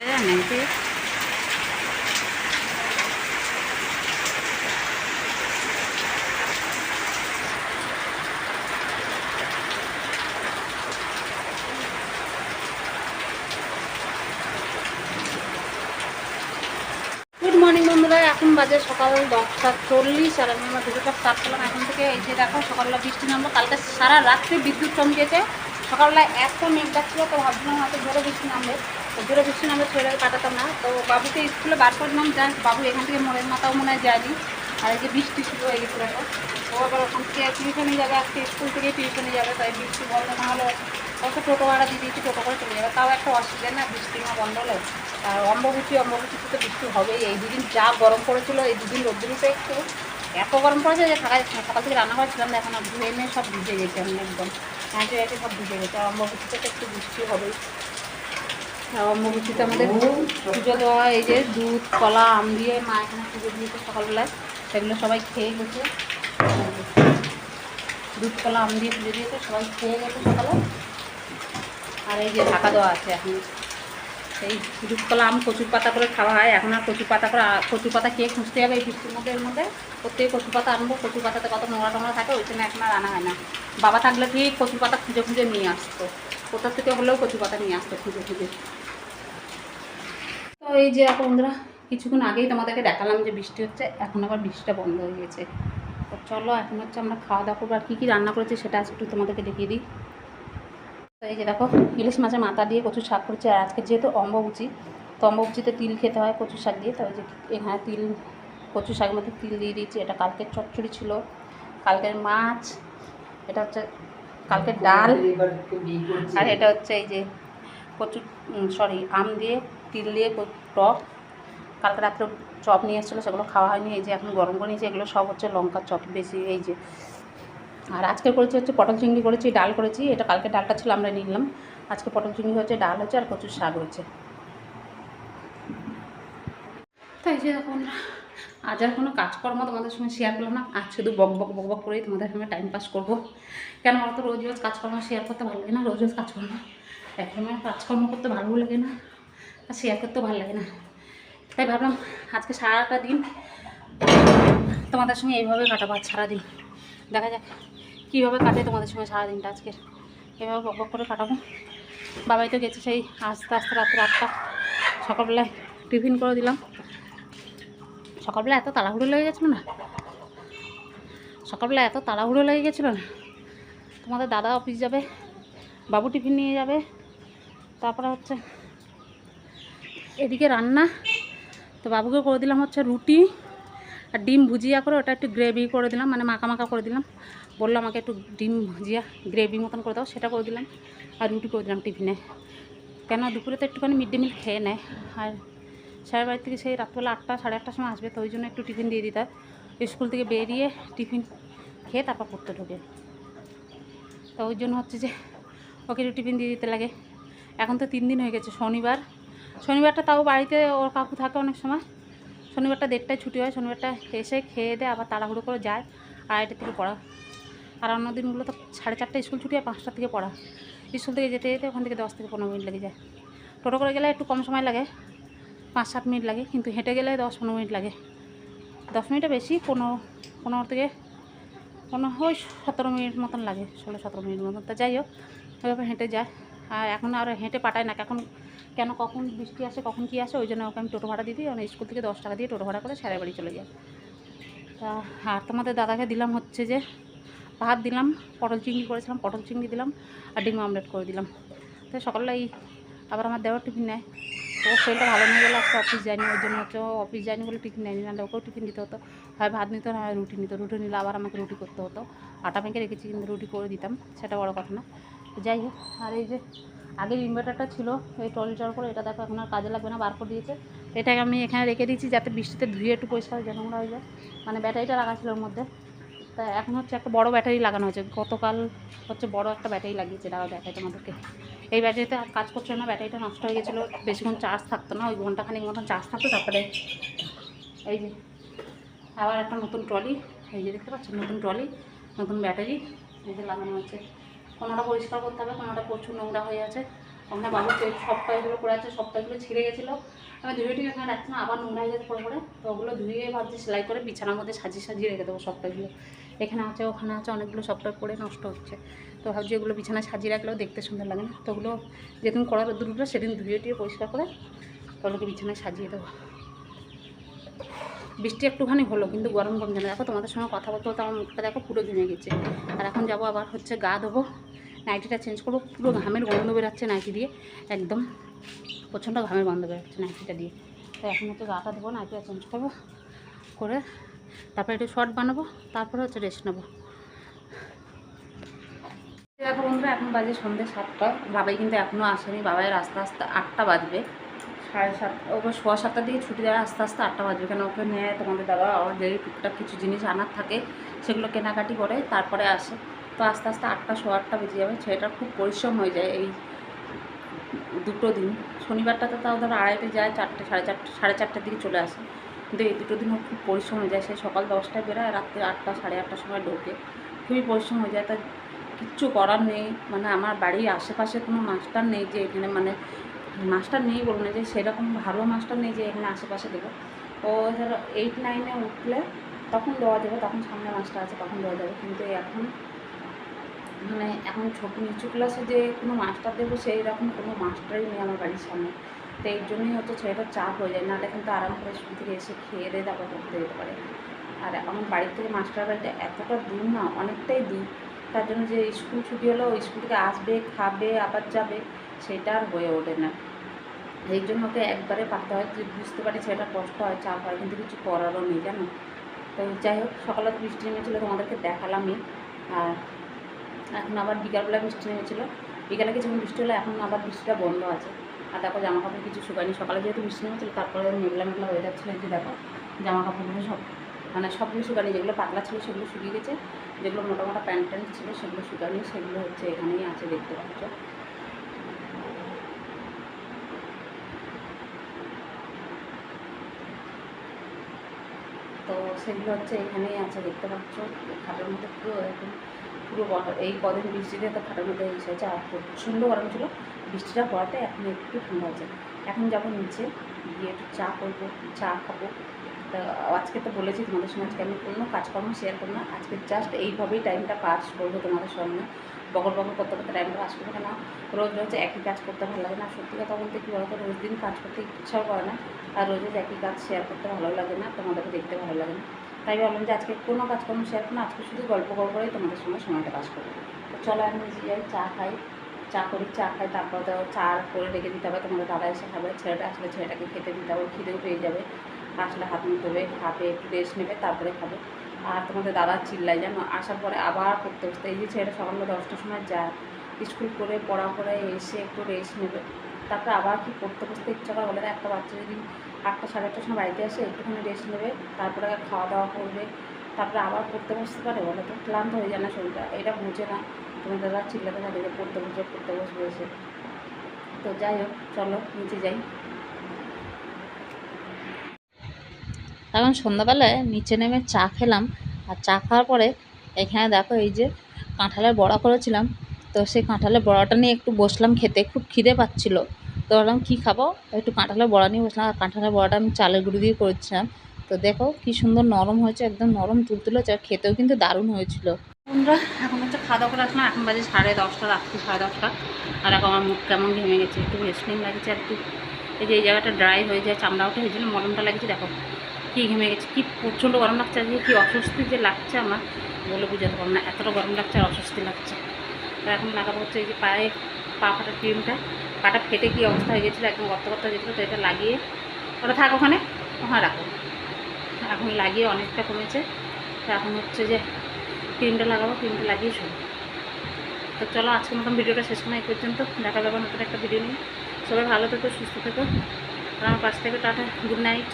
Good morning বন্ধুরা। এখন বাজে সকাল দশটা চল্লিশ, আর আমি আমার ভিডিওটা স্টার্ট করলাম। এখন থেকে এই যে দেখো, সকালবেলা বৃষ্টি নামলো। কালকে সারা রাত্রে বিদ্যুৎ চমকেছে। সকালবেলা এত মেঘ ডাকছিল, তো ভাবছিলাম হয়তো জোরে বৃষ্টি নামবে। জোরে বৃষ্টি আমরা ছেলেকে কাটাতাম না। তো বাবুকে স্কুলে বার করলাম যাই বাবু এখান থেকে মনের মাথাও মনে হয় যায়নি। আর এই যে বৃষ্টি শুরু হয়ে গেছিল এখন ও আবার ওখান থেকে টিউশনে যাবে, আজকে স্কুল থেকে টিউশনে যাবে, তাই বৃষ্টি বন্ধ না হলে অত টোটো ভাড়া দিয়ে দিয়েছি, টোটো করে চলে যাবে। তাও একটা অসুবিধা না, বৃষ্টি না বন্ধ হলে। আর অম্ববতী অম্ববতীতে তো বৃষ্টি হবেই। এই দুদিন যা গরম পড়েছিল, এই দুদিন রোদ্দুরিতে একটু এত গরম পড়েছে যে থাকা সকাল থেকে রান্না করেছিলাম না, এখন ধুয়ে নিয়ে সব ভিজে গেছে আমি একদম। হ্যাঁটে সব ভিজে গেছে। আর তো একটু বৃষ্টি হবেই। আর অম্ববতীতে আমাদের। পুজো দেওয়া, এই যে দুধ, কলা, আম দিয়ে মা এখানে পুজো দিয়েছে সকালবেলায়। সেগুলো সবাই খেয়ে গেছে। দুধ, কলা, আম দিয়ে পুজো দিয়েছে, সবাই খেয়ে গেছে সকালে। আর এই যে ঢাকা দেওয়া আছে এখন। সেই দুধ, কলা, আম, কচুর পাতা করে খাওয়া হয়। এখন আর কচুর পাতা করে, কচুর পাতা খেয়ে খুঁজতে হবে এই বৃষ্টির মধ্যে, এর মধ্যে। প্রত্যেক কচুর পাতা আনব কচুর পাতাতে কত নোংরা টোংরা থাকে, ওই জন্য এখন আর আনা হয় না। বাবা থাকলে ঠিক কচুর পাতা খুঁজে খুঁজে নিয়ে আসতো। কোথা থেকে হলেও কচু পাতা নিয়ে আসতো খুঁজে খুঁজে। তো এই যে বন্ধুরা, কিছুক্ষণ আগেই তোমাদেরকে দেখালাম যে বৃষ্টি হচ্ছে, এখন আবার বৃষ্টিটা বন্ধ হয়ে গেছে। তো চলো, এখন হচ্ছে আমরা খাওয়া দাওয়া করব, আর কী কী রান্না করেছি সেটা একটু তোমাদেরকে দেখিয়ে দিই। তো এই যে দেখো, ইলিশ মাছের মাথা দিয়ে কচু শাক করেছি, আর আজকে যেহেতু অম্বুচি তো অম্বুচিতে তিল খেতে হয় কচু শাক দিয়ে। তো যে এখানে তিল কচু শাকের মধ্যে তিল দিয়ে দিয়েছি, এটা কালকের চচ্চড়ি ছিল, কালকের মাছ, এটা হচ্ছে কালকের ডাল আর এটা হচ্ছে এই যে কচু সরি আম দিয়ে, তিল দিয়ে টক। কালকে রাত্রে চপ নিয়ে এসেছিল, সেগুলো খাওয়া হয়নি। এই যে এখন গরম করে নিয়েছি, এগুলো সব হচ্ছে লঙ্কার চপ, বেশি এই যে। আর আজকে করেছি হচ্ছে পটল চিংড়ি, করেছি, ডাল করেছি। এটা কালকে ডালটা ছিল, আমরা নিলাম। আজকে পটল চিংড়ি হচ্ছে ডাল হচ্ছে আর কচুর শাক হয়েছে। তাই যে আমরা আজ আর কোনো কাজকর্ম তোমাদের সঙ্গে শেয়ার করলাম না। আজ শুধু বক বক বক বক করেই তোমাদের সঙ্গে টাইম পাস করব। কেন আমার তো, রোজ রোজ কাজকর্ম শেয়ার করতে ভালো লাগে না, রোজ রোজ কাজকর্ম। এখন আমার কাজকর্ম করতে ভালো লাগে না, আর শেয়ার করতেও ভালো লাগে না। তাই ভাবলাম আজকে সারাটা দিন তোমাদের সঙ্গে এইভাবে কাটাবো আজ সারাদিন। দেখা যাক কীভাবে কাটে তোমাদের সঙ্গে সারাদিনটা আজকে এভাবে বক বক করে কাটাবো। বাবাই তো গেছে সেই আস্তে আস্তে রাত্রে আটটা। সকালবেলায় টিফিন করে দিলাম। সকালবেলা এত তাড়াহুড়ো লেগে গেছিল না? সকালবেলা এত তাড়াহুড়ো লেগে গেছিল না? তোমাদের দাদা অফিস যাবে, বাবু টিফিন নিয়ে যাবে, তারপরে হচ্ছে এদিকে রান্না। তো বাবুকে করে দিলাম হচ্ছে রুটি আর ডিম ভুজিয়া করে, ওটা একটু গ্রেভি করে দিলাম মানে মাখা মাখা করে দিলাম। বলল আমাকে একটু ডিম ভুজিয়া গ্রেভি মতন করে দাও, সেটা করে দিলাম। আর রুটি করে দিলাম টিফিনে কেন দুপুরে তো একটুখানি মিড ডে মিল খেয়ে নেয়। আর সাড়ে বাড়ি থেকে সেই রাত্রবেলা আটটা, সাড়ে আটটার সময় আসবে, তো ওই জন্য একটু টিফিন দিয়ে দিতে হয়। স্কুল থেকে বেরিয়ে টিফিন খেয়ে তারপর পড়তে ঢোকে। তো ওই জন্য হচ্ছে যে ওকে একটু টিফিন দিয়ে দিতে লাগে। এখন তো তিন দিন হয়ে গেছে, শনিবার। শনিবারটা তাও বাড়িতে ওর কাকু থাকে অনেক সময়। শনিবারটা দেড়টায় ছুটি হয়, শনিবারটা এসে খেয়ে দেয় আবার তাড়াহুড়ো করে যায়, আড়াইটার থেকে পড়া। আর অন্য দিনগুলো তো সাড়ে চারটায় স্কুল ছুটি হয়, পাঁচটার থেকে পড়া। স্কুল থেকে যেতে যেতে ওখান থেকে দশ থেকে পনেরো মিনিট লেগে যায়। টোটো করে গেলে একটু কম সময় লাগে। পাঁচ সাত মিনিট লাগে, কিন্তু হেঁটে গেলে দশ পনেরো মিনিট লাগে। দশ মিনিটে বেশি, পনেরো পনেরো থেকে পনেরো, ওই সতেরো মিনিট মতন লাগে, ষোলো, সতেরো মিনিট মতন। তা যাই হোক ওইভাবে হেঁটে যায়। আর এখন আর হেঁটে পাঠায় না, এখন কেন, কখন বৃষ্টি আসে, কখন কী আসে, ওই জন্য ওকে আমি টোটো ভাড়া দিয়ে দিই মানে স্কুল থেকে দশ টাকা দিয়ে টোটো ভাড়া করে সারা বাড়ি চলে যায় তা আর তোমাদের দাদাকে দিলাম হচ্ছে যে, ভাত দিলাম, পটল চিংড়ি করেছিলাম, পটল চিংড়ি দিলাম, আর ডিম আমলেট করে দিলাম। তো সকালবেলা এই আবার আমার দেওয়ার টিফিন নেয়। তো ওর শরীরটা ভালো নিয়ে গেলে আজকে অফিস যায়নি, ওই জন্য হচ্ছে অফিস যায়নি বলে টিফিন নেয়নি। নাহলে ওকেও টিফিন দিতে হতো, হয় ভাত নিত, না হয় রুটি নিত। রুটি নিলে আবার আমাকে রুটি করতে হতো। আটা মেখে রেখেছি, কিন্তু রুটি করে দিতাম, সেটা বড় কথা না। যাই হোক, আর এই যে আগের ইনভার্টারটা ছিল, এই ট্রলিটার করে এটা দেখো এখন আর কাজে লাগবে না, বার করে দিয়েছে। এটাকে আমি এখানে রেখে দিয়েছি যাতে বৃষ্টিতে ধুয়ে একটু পরিষ্কার যেন নোংরা হয়ে যায় মানে ব্যাটারিটা রাখা ছিল ওর মধ্যে। তা এখন হচ্ছে একটা বড় ব্যাটারি লাগানো হয়েছে। গতকাল হচ্ছে বড় একটা ব্যাটারি লাগিয়েছে, দাঁড়াও দেখাই তোমাদেরকে। এই ব্যাটারিতে আর কাজ করছিল না, ব্যাটারিটা নষ্ট হয়ে গেছিল, বেশিক্ষণ চার্জ থাকতো না, ওই ঘন্টাখানিক মতন চার্জ থাকতো, তারপরে এই যে আবার একটা নতুন ট্রলি এই যে দেখতে পাচ্ছেন, নতুন ট্রলি নতুন ব্যাটারি, এই যে লাগানো হচ্ছে। কোনোটা পরিষ্কার করতে হবে কোনোটা প্রচুর নোংরা হয়ে আছে। ওখানে বাবু যে পাইগুলো পড়ে আছে সব পাইগুলো ছিঁড়ে গেছিল। আমি ধুয়ে এখানে রাখছি না, আবার নোংরা হয়ে যাচ্ছে পরে পরে তো ওগুলো ধুয়ে ভাবছি সেলাই করে বিছানার মধ্যে সাজিয়ে সাজিয়ে রেখে দেবো সপ্তাহগুলো। এখানে আছে, ওখানে আছে, অনেকগুলো সব পরে নষ্ট হচ্ছে। তো ভাবছি এগুলো বিছানায় সাজিয়ে রাখলেও দেখতে সুন্দর লাগে না। তো ওগুলো যেদিন করার দুটো, সেদিন ধুয়ে টুয়ে পরিষ্কার করে ওগুলোকে বিছানায় সাজিয়ে দেবো। বৃষ্টি একটুখানি হলো, কিন্তু গরম কমছে না। দেখো তোমাদের সঙ্গে কথা বলতে বলতে আমার মুখটা দেখো পুরো ঘেমে গেছে। আর এখন যাব আবার হচ্ছে গা দেবো নাইটিটা চেঞ্জ করব। পুরো ঘামের গন্ধ বেরাচ্ছে নাইটি দিয়ে। একদম প্রচণ্ড ঘামের গন্ধ বেরাচ্ছে নাইটিটা দিয়ে। তো এখন হচ্ছে গাটা দেবো নাইটিটা চেঞ্জ করব। করে তারপরে একটু শর্ট বানাবো, তারপরে হচ্ছে রেস্ট নেব। দেখো বন্ধুরা, এখন বাজে সন্ধ্যে সাতটা। বাবাই কিন্তু এখনও আসেনি। বাবাই আস্তে আস্তে আটটা বাজবে। সাড়ে সাত ওকে সোয়া সাতটার দিকে ছুটি দেওয়া আস্তে আস্তে আটটা বাজবে। কেন? ওকে নেয় তোমাদের দাদা অলরেডি টুকটাক কিছু জিনিস আনার থাকে, সেগুলো কেনাকাটি করে, তারপরে আসে। তো আস্তে আস্তে আটটা, সোয়া আটটা বেজে যাবে। ছেলেটার খুব পরিশ্রম হয়ে যায় এই দুটো দিন। শনিবারটাতে তাও ধরো আড়াইটে যায়, চারটে, সাড়ে চারটে, সাড়ে চারটের দিকে চলে আসে। কিন্তু এই দুটো দিন খুব পরিশ্রম হয়ে যায়। সে সকাল দশটায় বেরোয়, রাত্রে আটটা, সাড়ে আটটার সময় ঢোকে। খুবই পরিশ্রম হয়ে যায়। তা কিচ্ছু করার নেই। মানে আমার বাড়ির আশেপাশে কোনো মাস্টার নেই যে এখানে মানে মাস্টার নেই বলুন না যে সেরকম ভালো মাস্টার নেই যে এখানে আশেপাশে দেবো। ও ধরো এইট নাইনে উঠলে তখন দেওয়া যাবে, তখন সামনে মাস্টার আছে, তখন দেওয়া যাবে। কিন্তু এখন মানে এখন ছোট নিচু ক্লাসে যে কোনো মাস্টার দেবো সেই রকম কোনো মাস্টারই নেই আমার বাড়ির সামনে। তো এই জন্যই হয়তো ছেলেটার চাপ হয়ে যায়। না নাহলে কিন্তু আরাম করে স্কুল থেকে এসে খেয়ে দিয়ে তারপর পড়তে যেতে পারে। আর আমার বাড়ি থেকে মাস্টার বাড়িটা এতটা দূর না, অনেকটাই দূর। তার জন্য যে স্কুল ছুটি হলো, ওই স্কুল থেকে আসবে, খাবে, আবার যাবে, সেটা আর হয়ে ওঠে না। এই জন্য ওকে একবারে পারতে হয়, যে বুঝতে পারি সেটা কষ্ট হয়, চাপ হয়, কিন্তু কিছু করারও নেই, জানো? তো যাই হোক, সকালে বৃষ্টি নেমেছিলো, তোমাদেরকে দেখালামই। আর এখন আবার বিকালবেলা বৃষ্টি নেমেছিলো। বিকালে কিছু বৃষ্টি হলো এখন আবার বৃষ্টিটা বন্ধ আছে। আর দেখো জামা কাপড় কিছু শুকায়নি। সকালে যেহেতু বৃষ্টি নেমেছিলো, তারপরে মেঘলা মেঘলা হয়ে যাচ্ছিল যে দেখো জামা কাপড়গুলো সব মানে সবগুলো শুকানি যেগুলো পাতলা ছিল, সেগুলো শুকিয়ে গেছে। যেগুলো মোটা মোটা প্যান্ট ট্যান্ট ছিল, সেগুলো শুকানি সেগুলো হচ্ছে এখানেই আছে দেখতে পাচ্ছ তো সেগুলো হচ্ছে এখানেই আছে, দেখতে পাচ্ছ। খাটের মধ্যে পুরো একদম পুরো এই কদিন বৃষ্টিতে তো খাটের মধ্যে এসেছে আর প্রচণ্ড গরম ছিল। বৃষ্টিটা পড়াতে এখন একটু ঠান্ডা আছে এখন যাব নিচে, গিয়ে একটু চা করব, চা খাব। তা আজকে তো বলেছি তোমাদের সঙ্গে আজকে আমি কোনো কাজকর্ম শেয়ার করব না। আজকে জাস্ট এইভাবেই টাইমটা পাস করব তোমাদের সঙ্গে। বকর বকর করতে করতে টাইমটা পাস করব কেন? রোজ রোজ একই কাজ করতে ভালো লাগে না। সত্যি কথা বলতে কী বলতো? রোজ দিন কাজ করতে ইচ্ছাও করে না। আর রোজ রোজ একই কাজ শেয়ার করতে ভালো লাগে না, তোমাদেরকে দেখতে ভালো লাগে না। তাই ভাবলাম যে আজকে কোনো কাজকর্ম শেয়ার করব না, আজকে শুধু গল্প গল্প করেই তোমাদের সঙ্গে সময়টা পাস করব তো চলো আমি নিজে যাই, চা খাই, চা করি, চা খাই, তারপর তো চা করে রেখে দিতে হবে, তোমাদের দাদা এসে খাবে, ছেলেটা আসলে ছেলেটাকে খেতে দিতে হবে, খিদেও পেয়ে যাবে। আসলে হাত মুখ ধোবে, খাবে, একটু রেস্ট নেবে, তারপরে খাবে। আর তোমাদের দাদা চিল্লাই জানো আসার পরে আবার পড়তে বসতে। এই যে ছেলেটা সকালবেলা দশটার সময় যায়, স্কুল করে, পড়া করে এসে একটু রেস্ট নেবে। তারপরে আবার কি পড়তে বসতে ইচ্ছা করে বলে একটা বাচ্চা যদি আটটা, সাড়ে আটটার সময় বাড়িতে আসে, একটুখানি রেস্ট নেবে, তারপরে খাওয়া দাওয়া করবে। তারপরে আবার পড়তে বসতে পারে, বলে তো ক্লান্ত হয়ে যায় না শরীরটা। এটা বুঝে না। তোমাদের দাদা চিল্লাতে থাকে যে পড়তে বসে পড়তে বসবে এসে। তো যাই হোক, চলো, নিচে যাই। এখন সন্ধ্যাবেলায় নিচে নেমে চা খেলাম, আর চা খাওয়ার পরে এখানে দেখো এই যে কাঁঠালের বড়া করেছিলাম, তো সেই কাঁঠালের বড়াটা নিয়ে একটু বসলাম খেতে, খুব খিদে পাচ্ছিল। তো ভাবলাম, কী খাব? একটু কাঁঠালের বড়া নিয়ে বসলাম, আর কাঁঠালের বড়াটা আমি চালের গুঁড়ি দিয়ে করেছিলাম। তো দেখো কি সুন্দর নরম হয়েছে, একদম নরম তুলতুলে হয়েছে, আর খেতেও কিন্তু দারুণ হয়েছিল। বন্ধুরা, এখন হচ্ছে খাওয়া দাওয়া করে আসলাম, এখন বাজে সাড়ে দশটা, রাত্রি সাড়ে দশটা। আর এখন আমার মুখ কেমন ঘেমে গেছে, একটু রেস্টিং লাগছে আর একটু। এই যে এই জায়গাটা ড্রাই হয়ে যায়, চামড়া উঠে এই জন্য মলমটা লাগছে দেখো। কী ঘেমে গেছে, কী প্রচণ্ড গরম লাগছে, আজকে কী অস্বস্তি যে লাগছে আমার, বলে বুঝাতে পারব না, এতটা গরম লাগছে আর অস্বস্তি লাগছে। তো এখন লাগাবো হচ্ছে এই যে পায়ে, পা ফাটার ক্রিমটা, পাটা ফেটে কী অবস্থা হয়ে গেছিল, একদম গর্ত গর্ত গেছিল, তো এটা লাগিয়ে, ওটা থাক ওখানে ওখানে রাখো এখন লাগিয়ে অনেকটা কমেছে, তো এখন হচ্ছে যে ক্রিমটা লাগাবো, ক্রিমটা লাগিয়ে শুরু তো চলো আজকের মতন ভিডিওটা শেষ সময় এই পর্যন্ত দেখা যাবে নতুন একটা ভিডিও নিয়ে। সবাই ভালো থেকো, সুস্থ থেকো, আর আমার পাশ থেকে, টাটা গুড নাইট